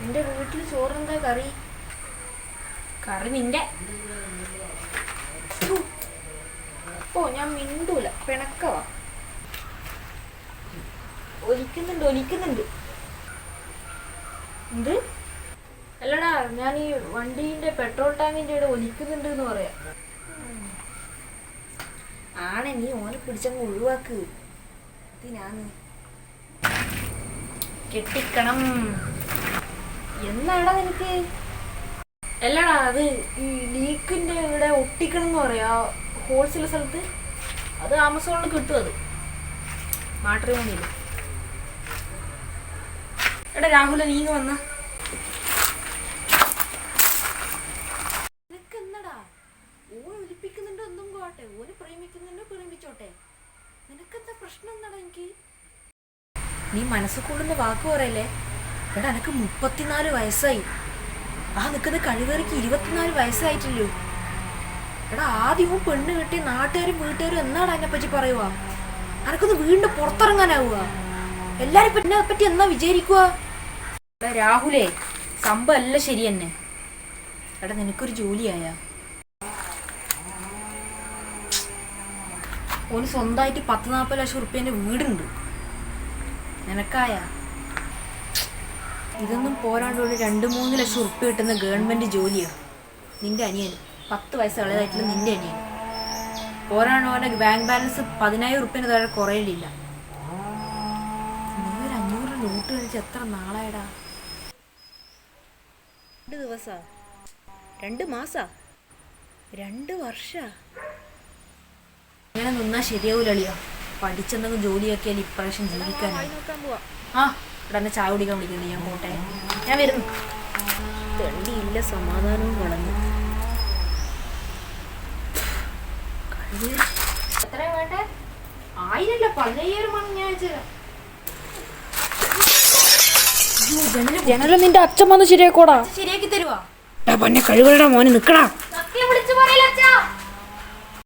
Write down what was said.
നിന്റെ വീട്ടിൽ ചോറെന്താ കറി? കറി നിന്റെ. ഓ ഞാൻ മിണ്ടൂല. പിണക്കവാ. ഒലിക്കുന്നുണ്ട് ഒലിക്കുന്നുണ്ട്. എന്ത്? അല്ലടാ ഞാൻ ഈ വണ്ടീന്റെ പെട്രോൾ ടാങ്കിന്റെ ഇവിടെ ഒലിക്കുന്നുണ്ട് എന്ന് പറയാം. ആണെ നീ ഓനെ പിടിച്ചങ്ങ് ഒഴിവാക്ക്. ഇതിനാന്ന്. കെട്ടിക്കണം. എന്നാടാ നിനക്ക്? അല്ലടാ അത് ഈ ലീക്കിന്റെ ഇവിടെ ഒട്ടിക്കണം എന്ന് പറയാ ഹോൾസെയിൽ സ്ഥലത്ത്? അത് ആമസോണിൽ കിട്ടും അത്. മാട്രിമോണിയിൽ എടാ രാഹുല നീങ്ങ വന്ന. നിനക്കെന്നടാ ഓൻ ഒലിപ്പിക്കുന്നുണ്ടോ എന്തും പോട്ടെ ഓന് പ്രേമിക്കുന്നുണ്ടോ പ്രേമിച്ചോട്ടെ. നിനക്കെന്താ പ്രശ്നം എന്താടാ എനിക്ക്? നീ മനസ്സിൽ കൂടുന്ന വാക്ക് പറയല്ലേ? എടാ എനക്ക് മുപ്പത്തിനാല് വയസ്സായി. ആ നിൽക്കുന്ന കഴിവേറിക്ക് ഇരുപത്തിനാല് വയസ്സായിട്ടില്ലോ എടാ ആദ്യവും പെണ്ണ് കെട്ടി നാട്ടുകാരും വീട്ടുകാരും എന്നാണ് അതിനെ പറ്റി പറയുക അനക്കൊന്ന് വീണ്ടും പുറത്തിറങ്ങാനാവുക എല്ലാരും പിന്നെ പറ്റി എന്നാ വിചാരിക്കുക എടാ രാഹുലേ സംഭവം അല്ല ശരി തന്നെ. എടാ നിനക്കൊരു ജോലിയായ. ഓന് സ്വന്തമായിട്ട് പത്ത് നാൽപ്പത് ലക്ഷം റുപ്യന്റെ വീടുണ്ട്. നിനക്കായ. ഇതൊന്നും പോരാണ്ട് ഒരു രണ്ട് മൂന്ന് ലക്ഷം ഉറുപ്പ് കിട്ടുന്ന ഗവൺമെന്റ് ജോലിയാണ് നിന്റെ അനിയൻ പത്ത് വയസ്സ് ഇളയതായിട്ടുള്ള നിന്റെ അനിയൻ പോരാണ്ട് ബാങ്ക് ബാലൻസ് പതിനായിരം ഉറുപ്പിന് താഴെ കുറയില്ല നീ ഒരു അഞ്ഞൂറ് നോട്ട് കഴിച്ച് എത്ര നാളായടാ? രണ്ട് ദിവസാ? രണ്ട് മാസാ? രണ്ട് വർഷ? അങ്ങനെ നിന്നാ ശരിയാവൂലളിയാ. പഠിച്ചെന്തെങ്കിലും ജോലിയാക്കിയാൽ ഇപ്രാവശ്യം ജീവിക്കാൻ ആ ഇവിടെ ചായ കുടിക്കാൻ വിളിക്കുന്നു ഞാൻ പോട്ടെ. ഞാൻ വരുന്നു തെണ്ടിയില്ല സമാധാനവും കളഞ്ഞു എത്ര വേണ്ടേ ആയിരല്ല പതിനയ്യായിരം ആണ് ഞാൻ അയച്ചുതരാം ജനലും നിന്റെ അച്ഛൻ വന്ന് ശരിയാക്കോടാ. ശരിയാക്കി തരുവാ? പിന്നെ കഴിവുകളുടെ മോനെ നിക്കടാ. വിളിച്ചു പറയില്ല അച്ഛാ.